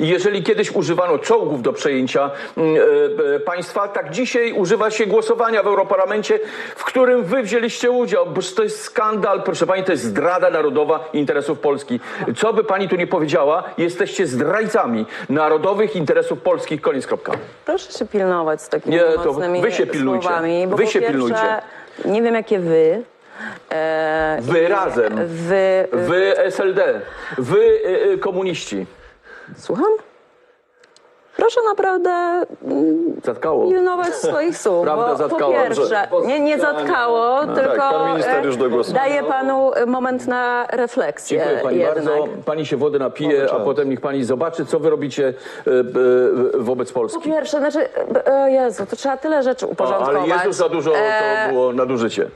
I jeżeli kiedyś używano czołgów do przejęcia mm, e, e, państwa, tak dzisiaj używa się głosowania w Europarlamencie, w którym wy wzięliście udział, bo to jest skandal, proszę pani, to jest zdrada narodowa interesów Polski. Co by pani tu nie powiedziała, jesteście zdrajcami narodowych interesów polskich, koniec kropka. Proszę się pilnować z takimi Nie, to wy się pilnujcie. słowami, bo Wy się pierwsze, pilnujcie. Nie wiem jakie wy. E, Wy razem. Wy, Wy SLD, wy e, e, komuniści. Słucham? Proszę naprawdę mm, Zatkało. pilnować swoich słów. Prawda bo zatkała. Po pierwsze, nie, nie zatkało, tylko pan minister e, już do głosu. daje panu e, moment na refleksję Dziękuję pani jednak. bardzo. Pani się wody napije, a potem niech pani zobaczy, co wy robicie e, e, wobec Po Polski. pierwsze, znaczy, e, e, Jezu, to trzeba tyle rzeczy A, uporządkować. ale Jezus za dużo E, to było nadużycie.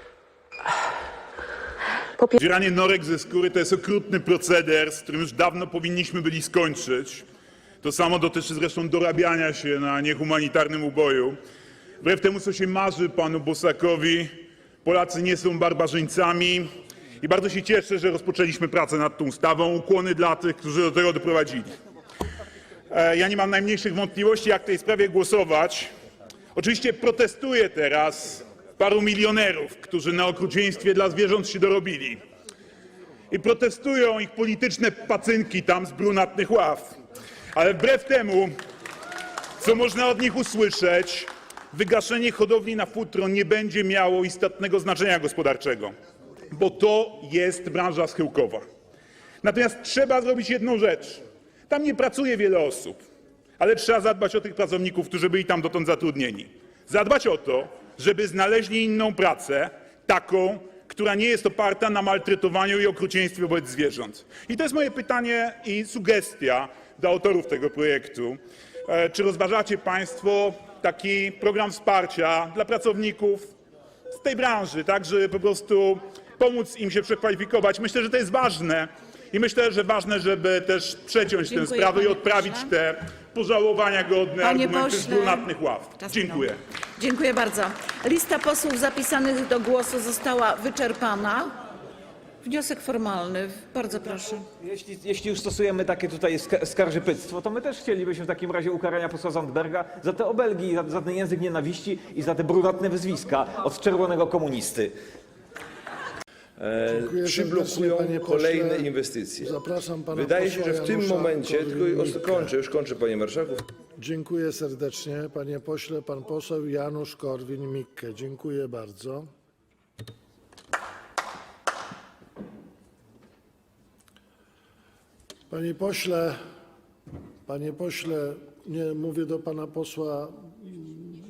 Dzieranie norek ze skóry to jest okrutny proceder, z którym już dawno powinniśmy byli skończyć. To samo dotyczy zresztą dorabiania się na niehumanitarnym uboju. Wbrew temu, co się marzy panu Bosakowi, Polacy nie są barbarzyńcami i bardzo się cieszę, że rozpoczęliśmy pracę nad tą ustawą. Ukłony dla tych, którzy do tego doprowadzili. E, Ja nie mam najmniejszych wątpliwości, jak w tej sprawie głosować. Oczywiście protestuję teraz paru milionerów, którzy na okrucieństwie dla zwierząt się dorobili. I protestują ich polityczne pacynki tam z brunatnych ław. Ale wbrew temu, co można od nich usłyszeć, wygaszenie hodowli na futro nie będzie miało istotnego znaczenia gospodarczego, bo to jest branża schyłkowa. Natomiast trzeba zrobić jedną rzecz. Tam nie pracuje wiele osób, ale trzeba zadbać o tych pracowników, którzy byli tam dotąd zatrudnieni. Zadbać o to, żeby znaleźli inną pracę, taką, która nie jest oparta na maltretowaniu i okrucieństwie wobec zwierząt. I to jest moje pytanie i sugestia do autorów tego projektu. E, Czy rozważacie Państwo taki program wsparcia dla pracowników z tej branży, tak, żeby po prostu pomóc im się przekwalifikować. Myślę, że to jest ważne i myślę, że ważne, żeby też przeciąć tę sprawę i panie odprawić pośle. te pożałowania godne Panie argumenty z pośle. brunatnych ław. Czas minął. Dziękuję bardzo. Lista posłów zapisanych do głosu została wyczerpana. Wniosek formalny. Bardzo proszę. Jeśli, jeśli już stosujemy takie tutaj ska- skarżypyctwo, to my też chcielibyśmy w takim razie ukarania posła Zandberga za te obelgi, za, za ten język nienawiści i za te brunatne wyzwiska od czerwonego komunisty. Dziękuję przyblokują serdecznie, panie kolejne inwestycje. Zapraszam pana Wydaje się, posła że w tym Janusza momencie, tylko kończę, już kończę panie marszałku, Dziękuję serdecznie, panie pośle. Pan poseł Janusz Korwin-Mikke. Dziękuję bardzo. Panie pośle, panie pośle, nie mówię do pana posła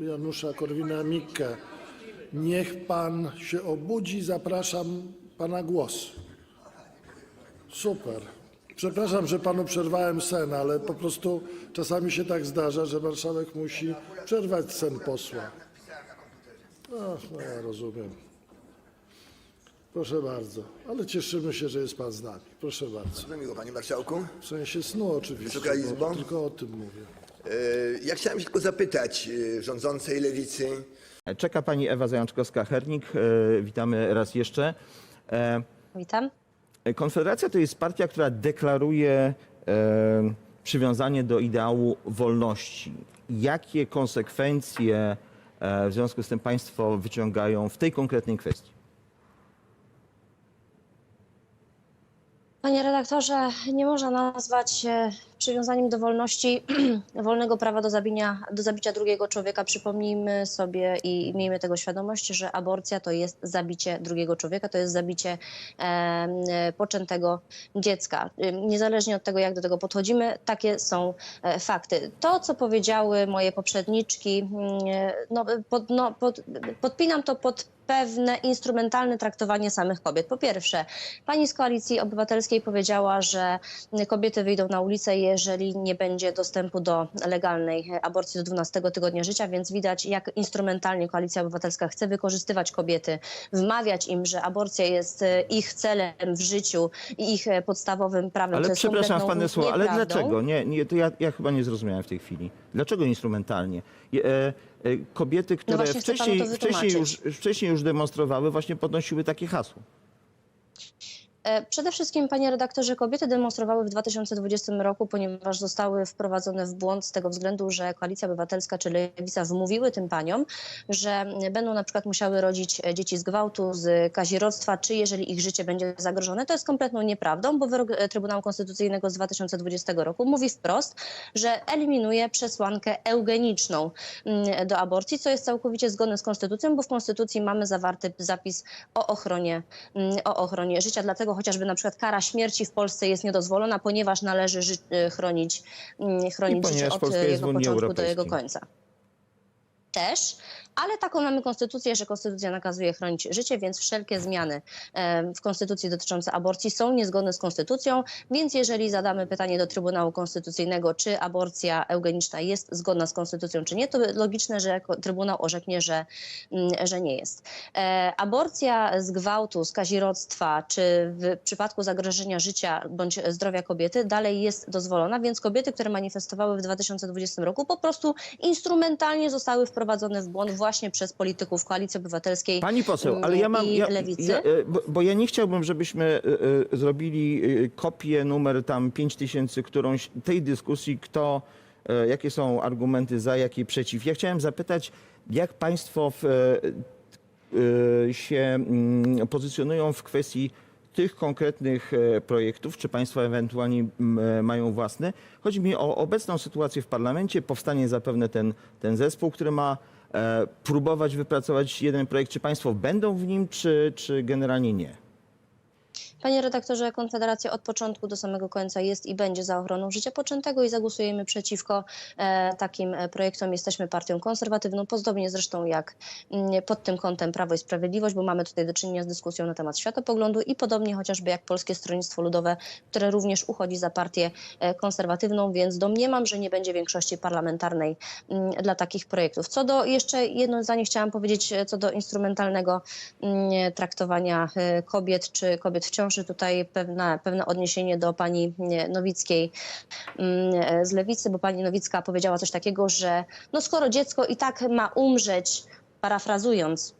Janusza Korwina-Mikke. Niech pan się obudzi, zapraszam pana głos. Super. Przepraszam, że panu przerwałem sen, ale po prostu czasami się tak zdarza, że marszałek musi przerwać sen posła. No, no ja rozumiem. Proszę bardzo. Ale cieszymy się, że jest pan z nami. Proszę bardzo. Bardzo miło, panie marszałku. W sensie snu oczywiście. Wysoka bo Izbo. Tylko o tym mówię. E, Ja chciałem się tylko zapytać e, rządzącej lewicy, Czeka pani Ewa Zajączkowska-Hernik. E, Witamy raz jeszcze. E, Witam. Konfederacja to jest partia, która deklaruje e, przywiązanie do ideału wolności. Jakie konsekwencje e, w związku z tym państwo wyciągają w tej konkretnej kwestii? Panie redaktorze, nie można nazwać e, przywiązaniem do wolności wolnego prawa do zabicia, do zabicia drugiego człowieka. Przypomnijmy sobie i miejmy tego świadomość, że aborcja to jest zabicie drugiego człowieka, to jest zabicie e, poczętego dziecka. Niezależnie od tego, jak do tego podchodzimy, takie są e, fakty. To, co powiedziały moje poprzedniczki, mm, no, pod, no, pod, podpinam to pod pewne instrumentalne traktowanie samych kobiet. Po pierwsze, pani z Koalicji Obywatelskiej powiedziała, że kobiety wyjdą na ulicę, jeżeli nie będzie dostępu do legalnej aborcji do 12 tygodnia życia, więc widać, jak instrumentalnie Koalicja Obywatelska chce wykorzystywać kobiety, wmawiać im, że aborcja jest e, ich celem w życiu i ich e, podstawowym prawem. Ale przepraszam pane słowo, ale dlaczego? Nie, nie, to ja, ja chyba nie zrozumiałem w tej chwili. Dlaczego instrumentalnie? Je- E, e, kobiety, które właśnie chcę panu wcześniej, wcześniej, już, wcześniej już demonstrowały, właśnie podnosiły takie hasło. E, Przede wszystkim, panie redaktorze, kobiety demonstrowały w 2020 roku, ponieważ zostały wprowadzone w błąd z tego względu, że Koalicja Obywatelska czy Lewica wmówiły tym paniom, że będą na przykład musiały rodzić dzieci z gwałtu, z kazirodztwa, czy jeżeli ich życie będzie zagrożone. To jest kompletną nieprawdą, bo wyrok e, Trybunału Konstytucyjnego z 2020 roku mówi wprost, że eliminuje przesłankę eugeniczną mm, do aborcji, co jest całkowicie zgodne z konstytucją, bo w konstytucji mamy zawarty zapis o ochronie, mm, o ochronie życia. Dlatego chociażby na przykład kara śmierci w Polsce jest niedozwolona, ponieważ należy ży- y, chronić, mm, chronić życie od jego początku do jego końca. Też, ale taką mamy konstytucję, że konstytucja nakazuje chronić życie, więc wszelkie zmiany w konstytucji dotyczące aborcji są niezgodne z konstytucją, więc jeżeli zadamy pytanie do Trybunału Konstytucyjnego, czy aborcja eugeniczna jest zgodna z konstytucją, czy nie, to logiczne, że Trybunał orzeknie, że, mm, że nie jest. E, aborcja z gwałtu, z kazirodztwa, czy w przypadku zagrożenia życia bądź zdrowia kobiety dalej jest dozwolona, więc kobiety, które manifestowały w 2020 roku po prostu instrumentalnie zostały wprowadzone w błąd właśnie przez polityków Koalicji Obywatelskiej Pani poseł, mm, ale ja mam. i Ja, Lewicy. ja, e, bo, bo ja nie chciałbym, żebyśmy e, e, zrobili e, kopię numer tam 5000 którąś tej dyskusji, kto, e, jakie są argumenty za, jakie przeciw. Ja chciałem zapytać, jak państwo w, e, e, się mm, pozycjonują w kwestii tych konkretnych e, projektów, czy państwo ewentualnie m, e, mają własne. Chodzi mi o obecną sytuację w parlamencie, powstanie zapewne ten, ten zespół, który ma próbować wypracować jeden projekt. Czy państwo będą w nim, czy, czy generalnie nie? Panie redaktorze, Konfederacja od początku do samego końca jest i będzie za ochroną życia poczętego i zagłosujemy przeciwko e, takim e, projektom. Jesteśmy partią konserwatywną, podobnie zresztą jak mm, pod tym kątem Prawo i Sprawiedliwość, bo mamy tutaj do czynienia z dyskusją na temat światopoglądu i podobnie chociażby jak Polskie Stronnictwo Ludowe, które również uchodzi za partię e, konserwatywną, więc domniemam, że nie będzie większości parlamentarnej mm, dla takich projektów. Co do, jeszcze jedno zdanie chciałam powiedzieć, co do instrumentalnego mm, traktowania kobiet czy kobiet w ciąży. Tutaj pewne, pewne odniesienie do pani Nowickiej mm, z Lewicy, bo pani Nowicka powiedziała coś takiego, że no skoro dziecko i tak ma umrzeć, parafrazując,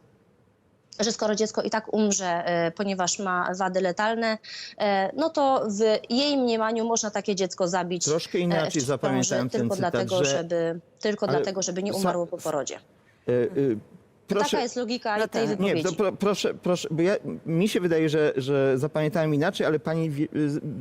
że skoro dziecko i tak umrze, e, ponieważ ma wady letalne, e, no to w jej mniemaniu można takie dziecko zabić. Troszkę e, inaczej zapamiętałem ten tylko cytat, dlatego, że- żeby, tylko Ale dlatego, żeby nie umarło po porodzie. Proszę, Taka jest logika No tej tak. wypowiedzi. Nie, to pro, proszę, proszę, bo ja, mi się wydaje, że, że zapamiętałem inaczej, ale pani wie,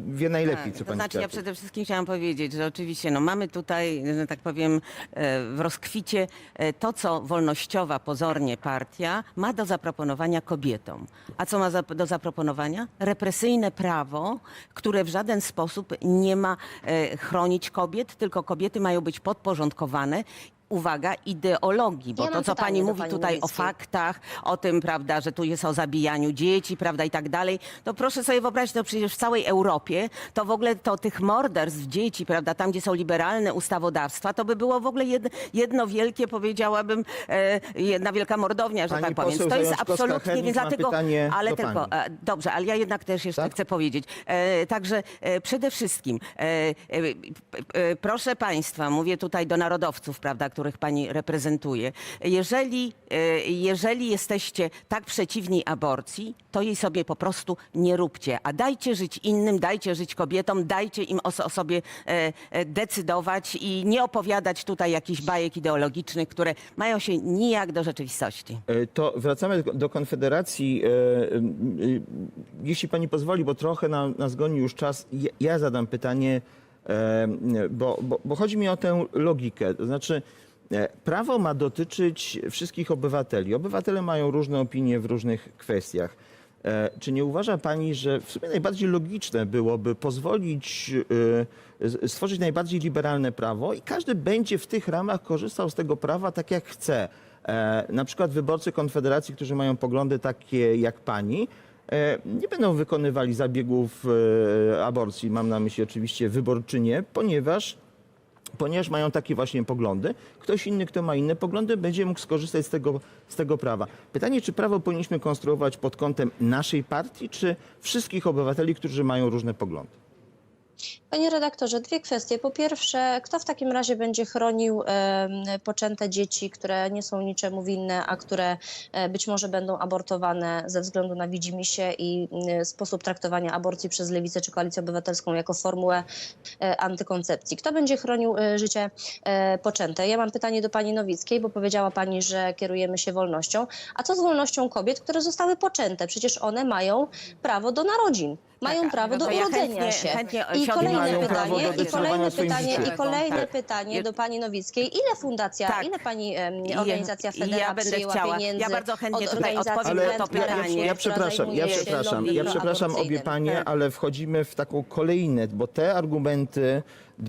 wie najlepiej, co Tak, to pani znaczy ja przede wszystkim chciałam powiedzieć, że oczywiście no, mamy tutaj, że tak powiem, e, w rozkwicie e, to, co wolnościowa pozornie partia ma do zaproponowania kobietom. A co ma za, do zaproponowania? Represyjne prawo, które w żaden sposób nie ma e, chronić kobiet, tylko kobiety mają być podporządkowane uwaga, ideologii, bo Ja to, mam co pytanie pani do mówi pani tutaj o Nowickiej. faktach, o tym, prawda, że tu jest o zabijaniu dzieci, prawda, i tak dalej, to proszę sobie wyobrazić, to przecież w całej Europie, to w ogóle to tych morderstw dzieci, prawda, tam, gdzie są liberalne ustawodawstwa, to by było w ogóle jedno, jedno wielkie, powiedziałabym, e, jedna wielka mordownia, że Pani tak powiem. poseł To jest absolutnie, więc ma dlatego, pytanie ale do tylko, pani. e, dobrze, ale ja jednak też jeszcze Tak? chcę powiedzieć. E, także e, przede wszystkim, e, e, e, proszę państwa, mówię tutaj do narodowców, prawda, których pani reprezentuje. Jeżeli, e, jeżeli jesteście tak przeciwni aborcji, to jej sobie po prostu nie róbcie. A dajcie żyć innym, dajcie żyć kobietom, dajcie im o, o sobie e, e, decydować i nie opowiadać tutaj jakichś bajek ideologicznych, które mają się nijak do rzeczywistości. To wracamy do- Konfederacji. Jeśli pani pozwoli, bo trochę nam, nas goni już czas, ja- zadam pytanie, bo, bo, bo chodzi mi o tę logikę. To znaczy, prawo ma dotyczyć wszystkich obywateli. Obywatele mają różne opinie w różnych kwestiach. E, Czy nie uważa pani, że w sumie najbardziej logiczne byłoby pozwolić e, stworzyć najbardziej liberalne prawo i każdy będzie w tych ramach korzystał z tego prawa tak jak chce? E, Na przykład wyborcy Konfederacji, którzy mają poglądy takie jak pani, e, nie będą wykonywali zabiegów e, aborcji, mam na myśli oczywiście wyborczynie, ponieważ ponieważ mają takie właśnie poglądy, ktoś inny, kto ma inne poglądy, będzie mógł skorzystać z tego, z tego prawa. Pytanie, czy prawo powinniśmy konstruować pod kątem naszej partii, czy wszystkich obywateli, którzy mają różne poglądy? Panie redaktorze, dwie kwestie. Po pierwsze, kto w takim razie będzie chronił poczęte dzieci, które nie są niczemu winne, a które e, być może będą abortowane ze względu na widzimisię i sposób traktowania aborcji przez Lewicę czy Koalicję Obywatelską jako formułę e, antykoncepcji? Kto będzie chronił e, życie poczęte? Ja mam pytanie do pani Nowickiej, bo powiedziała pani, że kierujemy się wolnością. A co z wolnością kobiet, które zostały poczęte? Przecież one mają prawo do narodzin. Mają Tak, prawo no do ja urodzenia chętnie- się. chętnie I się kolejne. Mają prawo pytanie, do i decydowania kolejne o swoim pytanie, życiu. i kolejne Tak. pytanie do pani Nowickiej. Ile fundacja, Tak. ile pani em, organizacja i ja Federa będę przyjęła chciała- pieniędzy ja bardzo chętnie od tutaj organizacji odpowiem na to Chętna pytanie. Rosja, ja która przepraszam, ja zajmuje się przepraszam, ja przepraszam obie panie, Tak. ale wchodzimy w taką kolejne, bo te argumenty,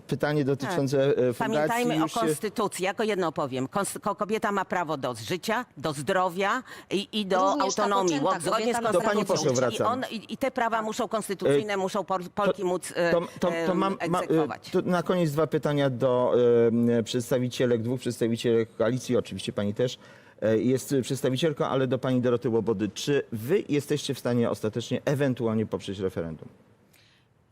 pytanie dotyczące e, fundacji Pamiętajmy o już się... konstytucji. Jako jedno powiem. Ko- kobieta ma prawo do życia, do zdrowia i, i do Również ta autonomii. poczęta Zgodnie z kobieta ma Do pani konstytucją. poseł wracam. I, on, i, I te prawa muszą konstytucyjne, muszą Pol- Polki móc e, To, to, to em, mam, ma, egzekwować. to na koniec dwa pytania do e, przedstawicielek, dwóch przedstawicielek koalicji, oczywiście pani też e, jest przedstawicielką, ale do pani Doroty Łobody. Czy wy jesteście w stanie ostatecznie ewentualnie poprzeć referendum?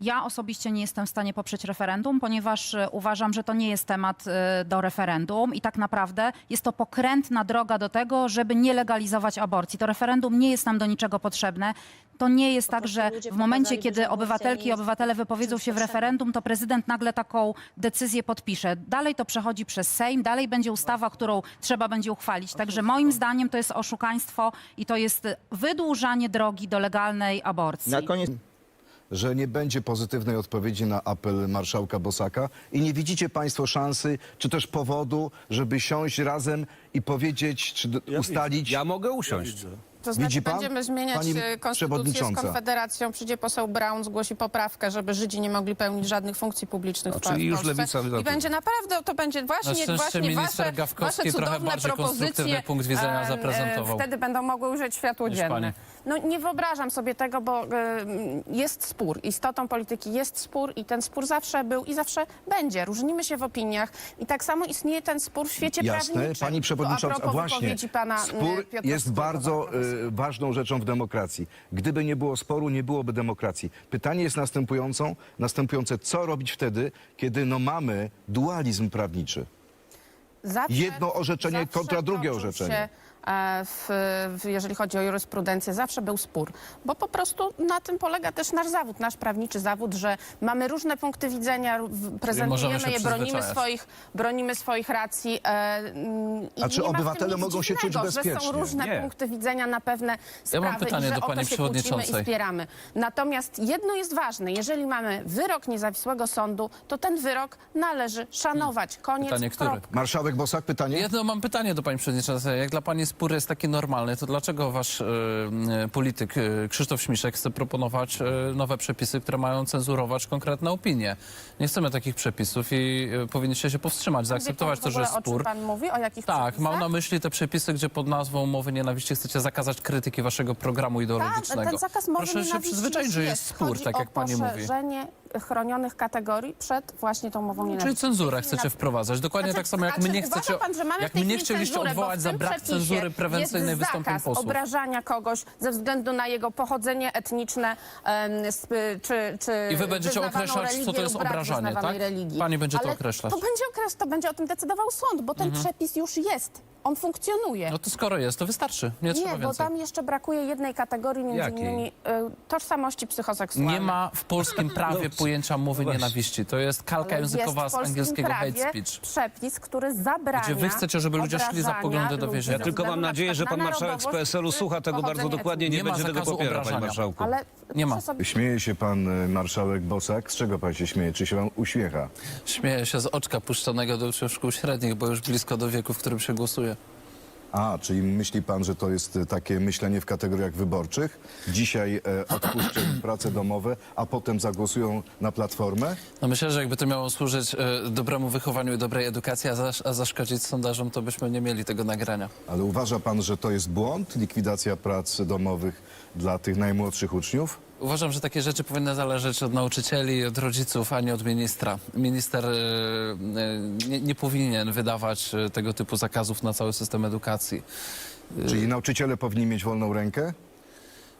Ja osobiście nie jestem w stanie poprzeć referendum, ponieważ e, uważam, że to nie jest temat e, do referendum i tak naprawdę jest to pokrętna droga do tego, żeby nie legalizować aborcji. To referendum nie jest nam do niczego potrzebne. To nie jest tak, że w momencie, kiedy obywatelki i obywatele wypowiedzą się w referendum, to prezydent nagle taką decyzję podpisze. Dalej to przechodzi przez Sejm, dalej będzie ustawa, którą trzeba będzie uchwalić. Także moim zdaniem to jest oszukaństwo i to jest wydłużanie drogi do legalnej aborcji. Na koniec że nie będzie pozytywnej odpowiedzi na apel marszałka Bosaka. I nie widzicie państwo szansy, czy też powodu, żeby siąść razem i powiedzieć, czy d- ustalić... Ja mogę usiąść. To znaczy Widzi pan? będziemy zmieniać Pani e, konstytucję z przewodnicząca. Konfederacją. Przyjdzie poseł Brown, zgłosi poprawkę, żeby Żydzi nie mogli pełnić żadnych funkcji publicznych A, w, pa- czyli w już Polsce. lewica I wylatuje. będzie naprawdę, to będzie Na właśnie, szczęście właśnie minister wasze, Gawkowski wasze trochę cudowne bardziej konstruktywny propozycje punkt widzenia e, e, zaprezentował. Wtedy będą mogły ujrzeć światło dzienne. No nie wyobrażam sobie tego, bo e, jest spór. Istotą polityki jest spór i ten spór zawsze był i zawsze będzie. Różnimy się w opiniach i tak samo istnieje ten spór w świecie Jasne, prawniczym. pani To a przewodnicząca, propos właśnie. wypowiedzi pana, e, Spór Piotra jest Skórka, bardzo e, ważną rzeczą w demokracji. Gdyby nie było sporu, nie byłoby demokracji. Pytanie jest następującą, następujące, co robić wtedy, kiedy no mamy dualizm prawniczy? Zawsze, Jedno orzeczenie zawsze kontra drugie toczył orzeczenie. Się, e, w, w, jeżeli chodzi o jurysprudencję, zawsze był spór. Bo po prostu na tym polega też nasz zawód, nasz prawniczy zawód, że mamy różne punkty widzenia, prezentujemy je, bronimy swoich, bronimy swoich racji. E, i A czy nie ma w tym obywatele nic mogą się czuć dziwnego, Że bezpiecznie? są różne Nie. punkty widzenia na pewne sprawy mam pytanie i że do o pani to się kłócimy i spieramy. Natomiast jedno jest ważne. Jeżeli mamy wyrok niezawisłego sądu, to ten wyrok należy szanować. Koniec, Pytanie, który? Marszałek Bosak, pytanie? Jedno mam pytanie do pani przewodniczącej. Jak dla pani spór jest taki normalny, to dlaczego wasz e, e, polityk e, Krzysztof Śmiszek chce proponować nowe przepisy, które mają cenzurować konkretne opinie? Nie chcemy takich przepisów i powinniście się powstrzymać, zaakceptować to, że jest o czym spór. pan mówi? O jakich Tak, przepisach? mam na myśli te przepisy, gdzie pod nazwą mowy nienawiści chcecie zakazać krytyki waszego programu ideologicznego. Tak, ten zakaz mowy Proszę się nienawiści przyzwyczaić, że jest spór, Chodzi tak o jak pani mówi. poszerzenie chronionych kategorii przed właśnie tą mową nienawiści. Czyli cenzurę chcecie wprowadzać. Dokładnie Znaczy, tak samo jak mnie chcecie, pan, że mamy jak mnie chcieliście cenzurę, bo odwołać za brak cenzury prewencyjnej jest wystąpień posłów. obrażania kogoś ze względu na jego pochodzenie etniczne czy, czy I wy będziecie określać, co to jest obrażanie, tak? Religii. Pani będzie to Ale określać. To będzie, okres, to będzie o tym decydował sąd, bo ten przepis już jest. On funkcjonuje. No to skoro jest, to wystarczy. Nie, trzeba Nie, bo więcej. tam jeszcze brakuje jednej kategorii, między Jakiej? innymi y, tożsamości psychoseksualnej. Nie ma w polskim prawie pojęcia mowy nienawiści. To jest kalka językowa jest z angielskiego hate speech. przepis, który zabrania Gdzie wy chcecie, żeby ludzie szli za poglądy do więzienia. Ja tylko mam na nadzieję, że pan marszałek z PSL-u słucha tego bardzo dokładnie i nie etniczne. będzie tego zakazu popierał, panie obrażania. marszałku. Ale Nie ma. proszę sobie Śmieje się pan y, marszałek Bosak. Z czego pan się śmieje? Czy się pan uśmiecha? Śmieję się z oczka puszczonego do uczniów szkół średnich, bo już blisko do wieku, w którym się głosuje. A, czyli myśli pan, że to jest y, takie myślenie w kategoriach wyborczych? Dzisiaj e, odpuszczą prace domowe, a potem zagłosują na Platformę? No myślę, że jakby to miało służyć e, dobremu wychowaniu i dobrej edukacji, a, zasz, a zaszkodzić sondażom, to byśmy nie mieli tego nagrania. Ale uważa pan, że to jest błąd, likwidacja prac domowych dla tych najmłodszych uczniów? Uważam, że takie rzeczy powinny zależeć od nauczycieli od rodziców, a nie od ministra. Minister e, e, nie, nie powinien wydawać e, tego typu zakazów na cały system edukacji. Czyli nauczyciele powinni mieć wolną rękę?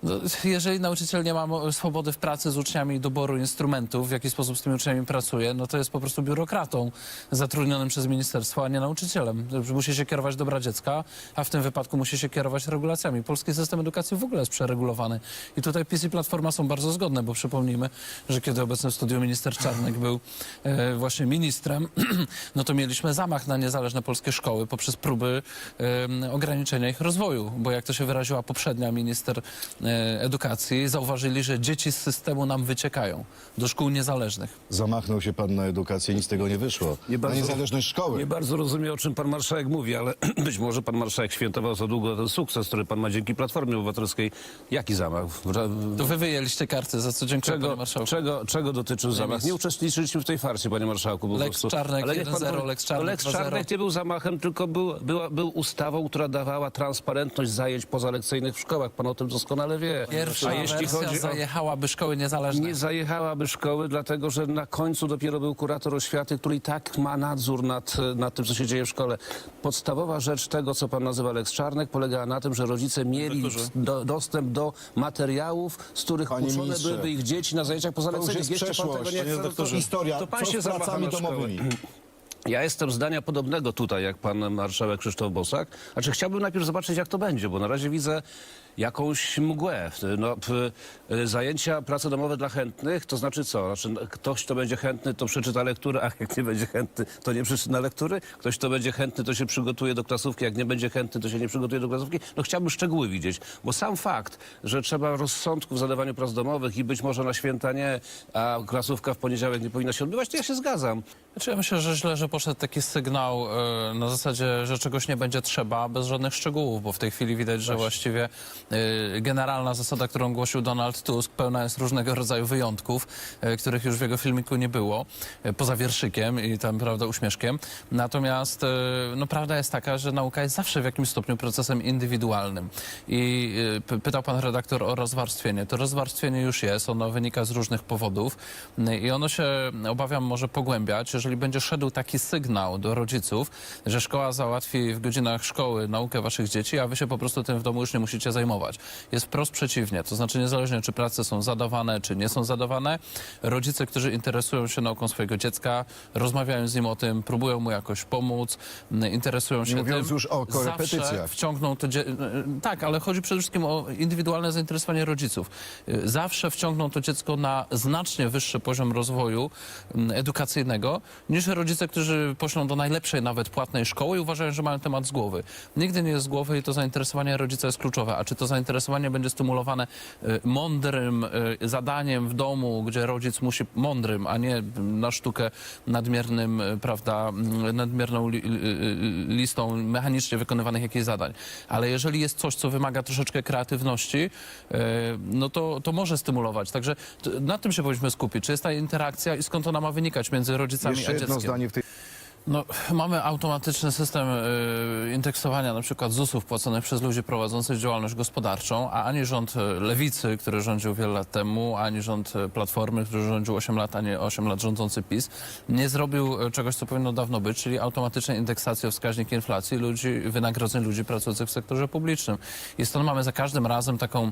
No, jeżeli nauczyciel nie ma swobody w pracy z uczniami i doboru instrumentów, w jaki sposób z tymi uczniami pracuje, no to jest po prostu biurokratą zatrudnionym przez ministerstwo, a nie nauczycielem. Musi się kierować dobra dziecka, a w tym wypadku musi się kierować regulacjami. Polski system edukacji w ogóle jest przeregulowany. I tutaj PiS i Platforma są bardzo zgodne, bo przypomnijmy, że kiedy obecny w studiu minister Czarnek był e, właśnie ministrem, no to mieliśmy zamach na niezależne polskie szkoły poprzez próby e, ograniczenia ich rozwoju, bo jak to się wyraziła poprzednia minister e, edukacji, zauważyli, że dzieci z systemu nam wyciekają do szkół niezależnych. Zamachnął się pan na edukację, nic z tego nie wyszło. Nie na bardzo- niezależność szkoły. Nie bardzo rozumiem, o czym pan marszałek mówi, ale być może pan marszałek świętował za długo ten sukces, który pan ma dzięki Platformie Obywatelskiej. Jaki zamach? Wra- To wy wyjęliście karty, za co dziękuję panie Czego, marszałku. czego, czego dotyczył zamach? Nie uczestniczyliśmy w tej farsie, panie marszałku. Po Lex prostu. Czarnek Ale niech pan 1-0, powie- Lex Czarnek Lex 2-0. Czarnek nie był zamachem, tylko był, była, był ustawą, która dawała transparentność zajęć pozalekcyjnych w szkołach. Pan o tym doskonale wie. Pierwsza A jeśli chodzi o... zajechałaby szkoły niezależne. Nie zajechałaby szkoły, dlatego że na końcu dopiero był kurator oświaty, który i tak ma nadzór nad, nad tym, co się dzieje w szkole. Podstawowa rzecz tego, co pan nazywa Lex Czarnek, polegała na tym, że rodzice mieli do, dostęp do materiałów, z których Panie uczone ministrze, byłyby ich dzieci na zajęciach pozalekcyjnych. jest Jeszcze pan przeszłość, tego nie chce, to- Historia, To pan co się z pracami domowymi? Ja jestem zdania podobnego tutaj, jak pan marszałek Krzysztof Bosak. Znaczy chciałbym najpierw zobaczyć, jak to będzie, bo na razie widzę jakąś mgłę. No, zajęcia, prace domowe dla chętnych, to znaczy co? Znaczy, no, ktoś, kto będzie chętny, to przeczyta lekturę, a jak nie będzie chętny, to nie przeczyta lektury. Ktoś, kto będzie chętny, to się przygotuje do klasówki, jak nie będzie chętny, to się nie przygotuje do klasówki. No chciałbym szczegóły widzieć, bo sam fakt, że trzeba rozsądku w zadawaniu prac domowych i być może na święta nie, a klasówka w poniedziałek nie powinna się odbywać, to ja się zgadzam. Znaczy ja myślę, że źle, że poszedł taki sygnał e, na zasadzie, że czegoś nie będzie trzeba, bez żadnych szczegółów, bo w tej chwili widać, że właściwie generalna zasada, którą głosił Donald Tusk, pełna jest różnego rodzaju wyjątków, e, których już w jego filmiku nie było, e, poza wierszykiem i tam, prawda, uśmieszkiem. Natomiast, no, prawda jest taka, że nauka jest zawsze w jakimś stopniu procesem indywidualnym. I pytał pan redaktor o rozwarstwienie. To rozwarstwienie już jest, ono wynika z różnych powodów i ono się, obawiam, może pogłębiać, jeżeli będzie szedł taki sygnał do rodziców, że szkoła załatwi w godzinach szkoły naukę waszych dzieci, a wy się po prostu tym w domu już nie musicie zajmować. Jest wprost przeciwnie, to znaczy niezależnie czy prace są zadawane, czy nie są zadawane, rodzice, którzy interesują się nauką swojego dziecka, rozmawiają z nim o tym, próbują mu jakoś pomóc, interesują się mówiąc tym. już o korepetycjach. wciągną to dzie- tak, ale chodzi przede wszystkim o indywidualne zainteresowanie rodziców. Y, Zawsze wciągną to dziecko na znacznie wyższy poziom rozwoju mm, edukacyjnego niż rodzice, którzy poślą do najlepszej nawet płatnej szkoły i uważają, że mają temat z głowy. Nigdy nie jest z głowy i to zainteresowanie rodzica jest kluczowe. A czy to zainteresowanie będzie stymulowane y, mądrym y, zadaniem w domu, gdzie rodzic musi mądrym, a nie na sztukę nadmiernym, y, prawda, mm, nadmierną li, li, li- listą mechanicznie wykonywanych jakichś zadań. Ale jeżeli jest coś, co wymaga troszeczkę kreatywności, no to, to może stymulować. Także na tym się powinniśmy skupić. Czy jest ta interakcja i skąd ona ma wynikać między rodzicami Jeszcze a dzieckiem? No, mamy automatyczny system y, indeksowania na przykład ZUS-ów płaconych przez ludzi prowadzących działalność gospodarczą, a ani rząd y, Lewicy, który rządził wiele lat temu, ani rząd y, Platformy, który rządził 8 lat, a nie 8 lat rządzący PiS, nie zrobił czegoś, co powinno dawno być, czyli automatycznej indeksacji o wskaźnik inflacji ludzi, wynagrodzeń ludzi pracujących w sektorze publicznym. I stąd mamy za każdym razem taką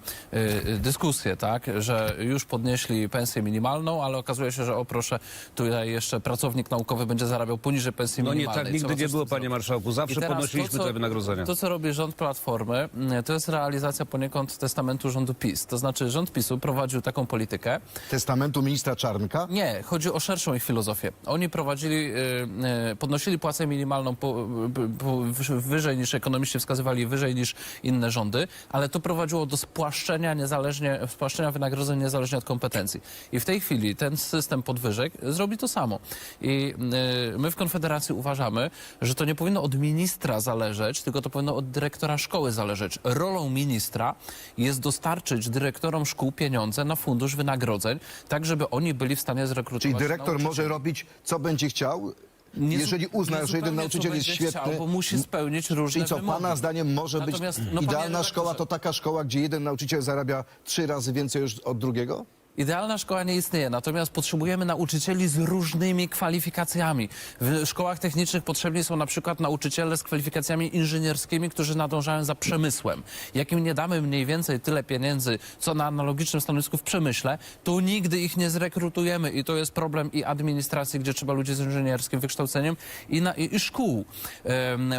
dyskusję, tak, że już podnieśli pensję minimalną, ale okazuje się, że o proszę, tutaj jeszcze pracownik naukowy będzie zarabiał poniżej pensji No nie, minimalnej. tak nigdy Trzeba nie coś było, z tym panie zrobić. marszałku. Zawsze teraz podnosiliśmy co- te wynagrodzenia. To, co robi rząd Platformy, mm, to jest realizacja poniekąd testamentu rządu PiS. To znaczy rząd PiSu prowadził taką politykę. Testamentu ministra Czarnka? Nie, chodzi o szerszą ich filozofię. Oni prowadzili, y, y, podnosili płacę minimalną po, po, wyż- wyżej niż ekonomiści wskazywali, wyżej niż inne rządy, ale to prowadziło do spłaszczenia niezależnie, spłaszczenia wynagrodzeń niezależnie od kompetencji. I w tej chwili ten system podwyżek zrobi to samo. I y, my w Konfederacji uważamy, że to nie powinno od ministra zależeć, tylko to powinno od dyrektora szkoły zależeć. Rolą ministra jest dostarczyć dyrektorom szkół pieniądze na fundusz wynagrodzeń, tak żeby oni byli w stanie zrekrutować Czyli dyrektor nauczycieli. może robić, co będzie chciał, Nie zu- jeżeli uzna, nie że jeden zupełnie, nauczyciel jest będzie świetny. Chciał, bo musi spełnić różne Czyli co, wymogi. pana zdaniem może Natomiast, być no, panie idealna redaktorze- szkoła to taka szkoła, gdzie jeden nauczyciel zarabia trzy razy więcej już od drugiego? Idealna szkoła nie istnieje, natomiast potrzebujemy nauczycieli z różnymi kwalifikacjami. W szkołach technicznych potrzebni są na przykład nauczyciele z kwalifikacjami inżynierskimi, którzy nadążają za przemysłem. Jak im nie damy mniej więcej tyle pieniędzy, co na analogicznym stanowisku w przemyśle, to nigdy ich nie zrekrutujemy i to jest problem i administracji, gdzie trzeba ludzi z inżynierskim wykształceniem i, na, i, i szkół.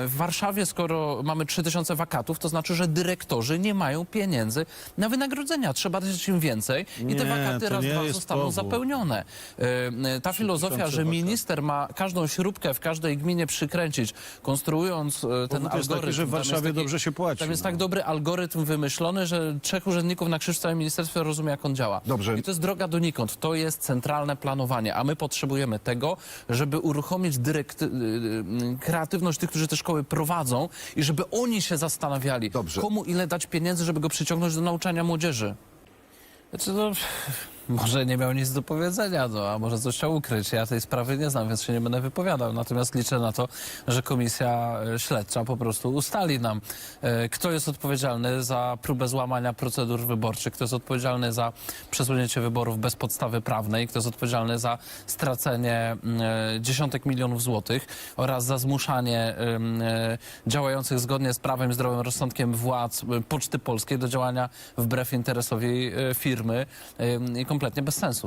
W Warszawie, skoro mamy 3000 wakatów, to znaczy, że dyrektorzy nie mają pieniędzy na wynagrodzenia. Trzeba dać im więcej i te wakaty to raz, dwa zostaną powód. zapełnione. Em, Ta filozofia, że wakatów. minister ma każdą śrubkę w każdej gminie przykręcić, konstruując e, ten Powód jest taki, algorytm. że w Warszawie dobrze się płaci, Tam jest no. tak dobry algorytm wymyślony, że trzech urzędników na krzyż w całym ministerstwie rozumie, jak on działa. Dobrze. I to jest droga donikąd. To jest centralne planowanie, a my potrzebujemy tego, żeby uruchomić dyrekt... y, y, kreatywność tych, którzy te szkoły prowadzą i żeby oni się zastanawiali, Dobrze. komu ile dać pieniędzy, żeby go przyciągnąć do nauczania młodzieży. Znaczy, no, może nie miał nic do powiedzenia, no, a może coś chciał ukryć. Ja tej sprawy nie znam, więc się nie będę wypowiadał. Natomiast liczę na to, że komisja e, śledcza po prostu ustali nam, e, kto jest odpowiedzialny za próbę złamania procedur wyborczych, kto jest odpowiedzialny za przesunięcie wyborów bez podstawy prawnej, kto jest odpowiedzialny za stracenie mm, e, dziesiątek milionów złotych oraz za zmuszanie działających zgodnie z prawem i zdrowym rozsądkiem władz e, Poczty Polskiej do działania wbrew interesowi e, firmy em, i kompletnie bez sensu.